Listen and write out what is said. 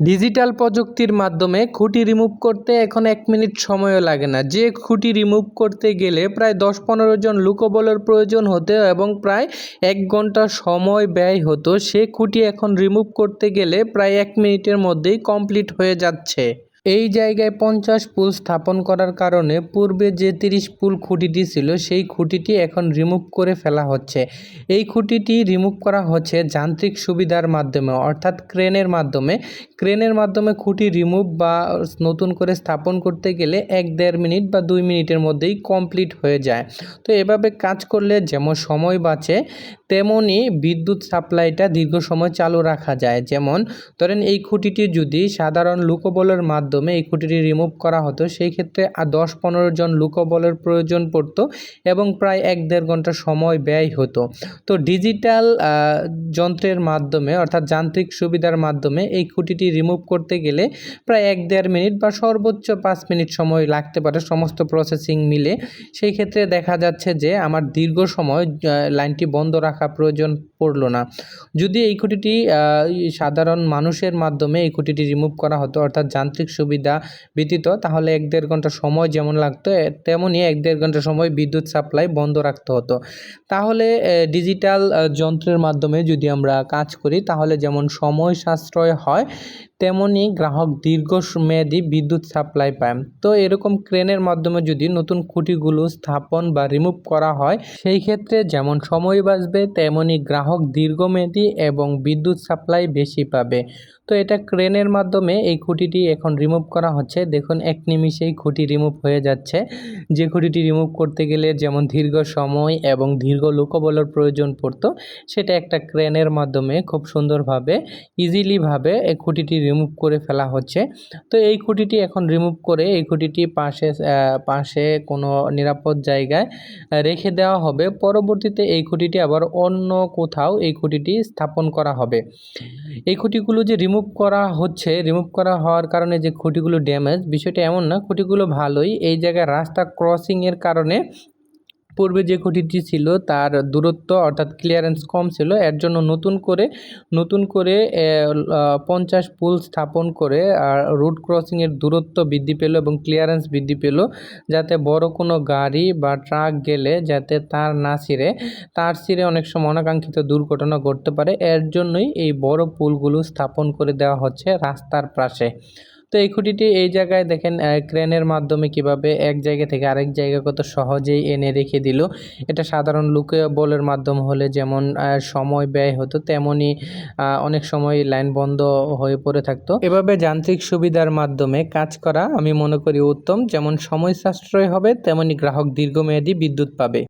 Digital প্রযুক্তির মাধ্যমে খুঁটি রিমুভ করতে এখন এক মিনিট সময়ও লাগে না। যে খুঁটি রিমুভ করতে গেলে প্রায় দশ পনেরো জন লুকোবলের প্রয়োজন হতো এবং প্রায় এক ঘণ্টা সময় ব্যয় হতো। সে খুঁটি এখন রিমুভ করতে গেলে প্রায় এক মিনিটের মধ্যেই কমপ্লিট হয়ে যাচ্ছে। এই জায়গায় পঞ্চাশ পুল স্থাপন করার কারণে পূর্বে যে তিরিশ পুল খুঁটিটি ছিল, সেই খুঁটিটি এখন রিমুভ করে ফেলা হচ্ছে। এই খুঁটিটি রিমুভ করা হচ্ছে যান্ত্রিক সুবিধার মাধ্যমে, অর্থাৎ ক্রেনের মাধ্যমে। ক্রেনের মাধ্যমে খুঁটি রিমুভ বা নতুন করে স্থাপন করতে গেলে এক দেড় মিনিট বা দুই মিনিটের মধ্যেই কমপ্লিট হয়ে যায়। তো এভাবে কাজ করলে যেমন সময় বাঁচে তেমনই বিদ্যুৎ সাপ্লাইটা দীর্ঘ সময় চালু রাখা যায়। যেমন, ধরেন এই খুঁটিটি যদি সাধারণ লুকোবলের মাধ্যমে এই খুঁটিটি রিমুভ করা হতো। সেই ক্ষেত্রে আর দশ পনেরো জন লুকোবলের প্রয়োজন পড়তো এবং প্রায় এক দেড় ঘণ্টা সময় ব্যয় হতো। তো ডিজিটাল যন্ত্রের মাধ্যমে অর্থাৎ যান্ত্রিক সুবিধার মাধ্যমে এই খুঁটিটি রিমুভ করতে গেলে প্রায় এক দেড় মিনিট বা সর্বোচ্চ পাঁচ মিনিট সময় লাগতে পারে সমস্ত প্রসেসিং মিলে। সেই ক্ষেত্রে দেখা যাচ্ছে যে আমার দীর্ঘ সময় লাইনটি বন্ধ রাখা প্রয়োজন পড়ল না। যদি এই খুঁটিটি সাধারণ মানুষের মাধ্যমে এই খুঁটিটি রিমুভ করা হতো, অর্থাৎ যান্ত্রিক সুবিধা ব্যতীত তাহলে এক দেড় ঘণ্টা সময় যেমন লাগতো তেমনই এক দেড় ঘণ্টা সময় বিদ্যুৎ সাপ্লাই বন্ধ রাখতে হতো। তাহলে ডিজিটাল যন্ত্রের মাধ্যমে যদি আমরা কাজ করি, তাহলে যেমন সময় সাশ্রয় হয় তেমনই গ্রাহক দীর্ঘ মেয়াদি বিদ্যুৎ সাপ্লাই পায়। তো এরকম ক্রেনের মাধ্যমে যদি নতুন খুঁটিগুলো স্থাপন বা রিমুভ করা হয়, সেই ক্ষেত্রে যেমন সময় বাঁচবে তেমনই গ্রাহক দীর্ঘমেয়াদী এবং বিদ্যুৎ সাপ্লাই বেশি পাবে। তো এটা ক্রেনের মাধ্যমে এই খুঁটিটি এখন রিমুভ করা হচ্ছে। দেখুন, এক নিমিষেই খুঁটি রিমুভ হয়ে যাচ্ছে। যে খুঁটিটি রিমুভ করতে গেলে যেমন দীর্ঘ সময় এবং দীর্ঘ লোকবলের প্রয়োজন পড়তো, সেটা একটা ক্রেনের মাধ্যমে খুব সুন্দরভাবে ইজিলিভাবে এই খুঁটিটি রিমুভ করে ফেলা হচ্ছে। তো এই খুঁটিটি এখন রিমুভ করে এই খুঁটিটি পাশে পাশে কোনো নিরাপদ জায়গায় রেখে দেওয়া হবে। পরবর্তীতে এই খুঁটিটি আবার অন্য কোথাও এই খুঁটিটি স্থাপন করা হবে। এই খুঁটিগুলো যে রিমুভ করা হচ্ছে রিমুভ করা হওয়ার কারণে যে খুঁটিগুলো ড্যামেজ বিষয়টা এমন না। খুঁটিগুলো ভালোই। এই জায়গায় রাস্তা ক্রসিংয়ের কারণে পূর্বে যে খুঁটিটি ছিল তার দূরত্ব অর্থাৎ ক্লিয়ারেন্স কম ছিল। এর জন্য নতুন করে নতুন করে পঞ্চাশ পুল স্থাপন করে, আর রুট ক্রসিংয়ের দূরত্ব বৃদ্ধি পেল এবং ক্লিয়ারেন্স বৃদ্ধি পেল, যাতে বড় কোনো গাড়ি বা ট্রাক গেলে যাতে তার না ছিঁড়ে। তার ছিঁড়ে অনেক সময় অনাকাঙ্ক্ষিত দুর্ঘটনা ঘটতে পারে। এর জন্যই এই বড় পুলগুলো স্থাপন করে দেওয়া হচ্ছে রাস্তার পাশে। তো এই খুঁটিটি এই জায়গায় দেখেন ক্রেনের মাধ্যমে কীভাবে এক জায়গা থেকে আরেক জায়গা কত সহজেই এনে রেখে দিল। এটা সাধারণ লুকে বলের মাধ্যম হলে যেমন সময় ব্যয় হতো তেমনই অনেক সময় লাইন বন্ধ হয়ে পড়ে থাকতো। এভাবে যান্ত্রিক সুবিধার মাধ্যমে কাজ করা আমি মনে করি উত্তম। যেমন সময় সাশ্রয় হবে, তেমনি গ্রাহক দীর্ঘমেয়াদী বিদ্যুৎ পাবে।